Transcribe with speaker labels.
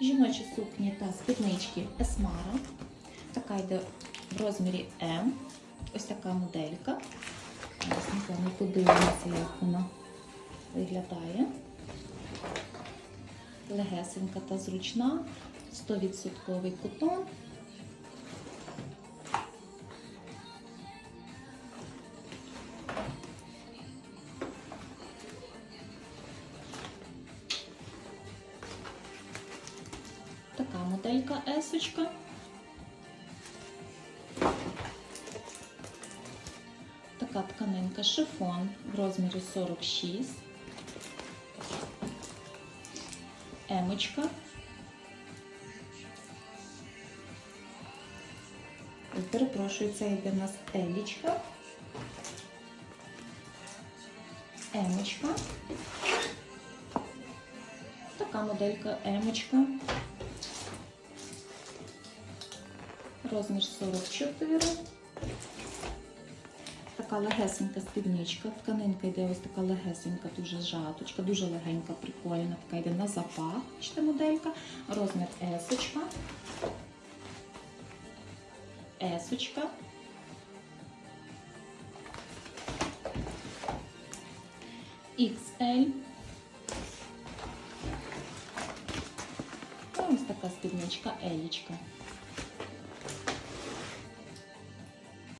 Speaker 1: Жіночі сукні та спіднички Есмара. Така йде в розмірі М. Ось така моделька. Не ми з вами подивимося, як вона виглядає. Легесенька та зручна, 100% котон. Така моделька есочка. Така тканинка шифон в розмірі 46. Емочка. Перепрошую, це йде в нас елічка. Емочка. Така моделька емочка. Розмір 44. Така легесенька спідничка. Тканинка йде ось така легесенька, дуже жаточка, дуже легенька, прикольна. Така йде на запах. Бачите, моделька. Розмір есочка. Есочка. XL. Ось така спідничка Елічка.